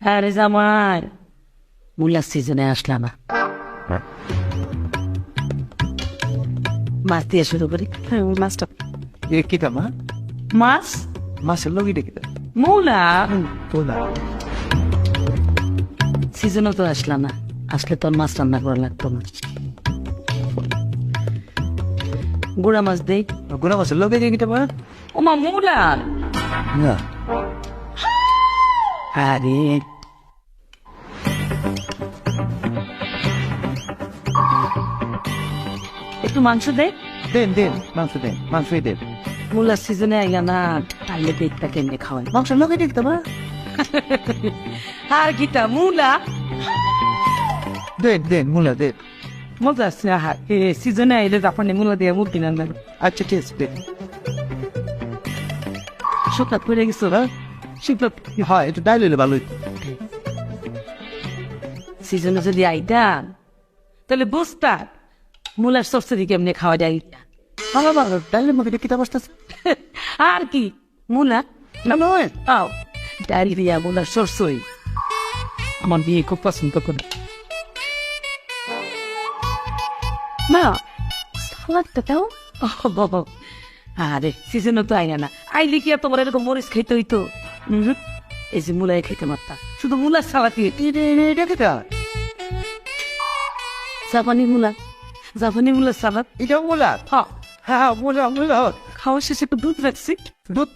আরে জামাই। মূলা সিজনে আসলা না মাছ দিয়ে শুরু করি। মাছটা। এ কিটা মা? মাছ? মাছের লগিটা কিটা মূলা? তোলা সিজনও তো আসলা না আসলে তোর মাছ রান্না করা লাগতো না। গুড়া মাছ দেই। গুড়া মাছের লগে কিটা মা। ওমা মূলা। না। আরে একটু মাংস দে। দেন দেন মাংস দেন মাংসই দেন। মূলার সিজনে আইলা না তাইলে পেটটা কেমনে খাওয়াই মাংসের লগে দেখতে মা আর গীতা মূলা? দেন দেন মুলা দেন মজা আছে আহার এ সিজনে আইলে জাপানে মূলা দিয়ে মুখ কিনান না আচ্ছা ঠিক আছে দেন। শুকনা পড়ে গেছো? না শুকনা হয় একটু ডাইল হইলে ভালো। সিজনে যদি আইতাম তাহলে বুঝতা মূলার সরসরি কেমনে খাওয়া যায় বাবা বাবা ডাইলের মধ্যে কিতা বসতেছে আর কি মূলা? না নয়। আও ডায়রিয়া মূলার সরসই আমার বিয়ে খুব পছন্দ করে। মা সালাদটা দাও। ও বাবা। আরে সিজনও তো আইনা না। আইলে কি আর তোমার এরকম মরিচ খাইতে হইতো? এই যে মূলায় খেতে মারতা। শুধু মূলার সালাতি এটা কিটা জাপানি মূলা। জাপানি মূলার সালাদ। এটা মুলা? হ্যাঁ। হ্যাঁ মুলা মুলা। খাওয়া শেষে একটু দুধ রাখছি। দুধ?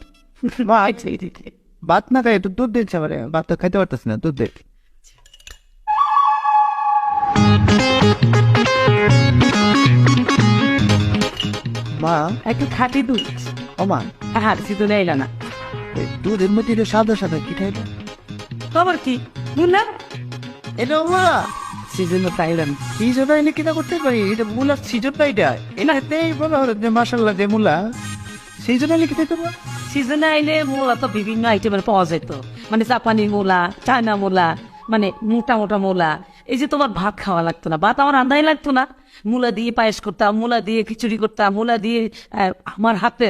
মা আচ্ছা, ভাত না খাই একটু দুধ দিচ্ছে আমার। ভাত তো খাইতে পারতেছি না দুধ দে। মা? একটু খাটি দুধ। ও মা। আর সিজনে আইলা না। দুধের মধ্যে এটা সাদা সাদা কি খাইবে খবর কি? মূলা এটা মা সিজনও তাইলা না সিজনটা এনে কিনা করতে পারি? এটা মুলার সিজনটা এটা এনাতেই বলা হলো যে মাসাল্লাহ যে মুলা। সিজন এনে কিনা করব? সিজনে আইলে মূলা তো বিভিন্ন আইটেমের পাওয়া যেত মানে জাপানি মূলা চায়না মূলা মানে মোটা মোটা মূলা। এই যে তোমার ভাত খাওয়া লাগতো না, ভাত আমার আন্দাই লাগতো না। মূলা দিয়ে পায়েস করতাম, মূলা দিয়ে খিচুড়ি করতাম, মূলা দিয়ে আমার হাতে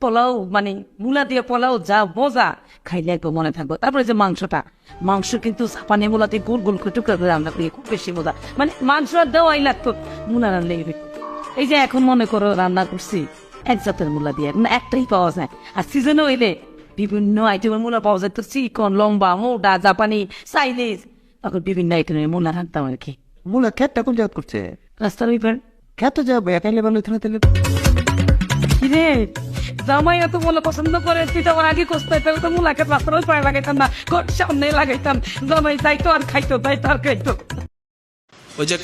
পোলাও মানে মূলা দিয়ে পোলাও যা মজা, খাইলে একটু মনে থাকব। তারপরে যে মাংসটা, মাংস কিন্তু জাপানি মূলাতে গোল গোল করে টুকরা করে রান্না করি, খুব বেশি মজা। মানে মাংস দেওয়াই লাগতো, মূলা রান্না এই যে এখন মনে করো রান্না করছি, এক জাতের মূলা দিয়ে একটাই পাওয়া যায়। আর সিজনে হইলে বিভিন্ন আইটেমের মূলা পাওয়া যায়, তো চিকন, লম্বা মোটা জাপানি চাইনিজ তখন বিভিন্ন আইটেমের মূলা রাখতাম আর কি। মুলা খেতটা কোন জায়গা করছে? রাস্তার ওই পার খেত যাব একাই লেবার হইতো না তাহলে কিরে? জামাই এত মূলা পছন্দ করে তুই তো আমার আগে কষ্ট হইতে তো মূলাকে রাস্তার ওই পায়ে লাগাইতাম না। ঘর সামনে লাগাইতাম। জামাই যাইতো আর খাইতো যাইতো আর খাইতো। ওই যে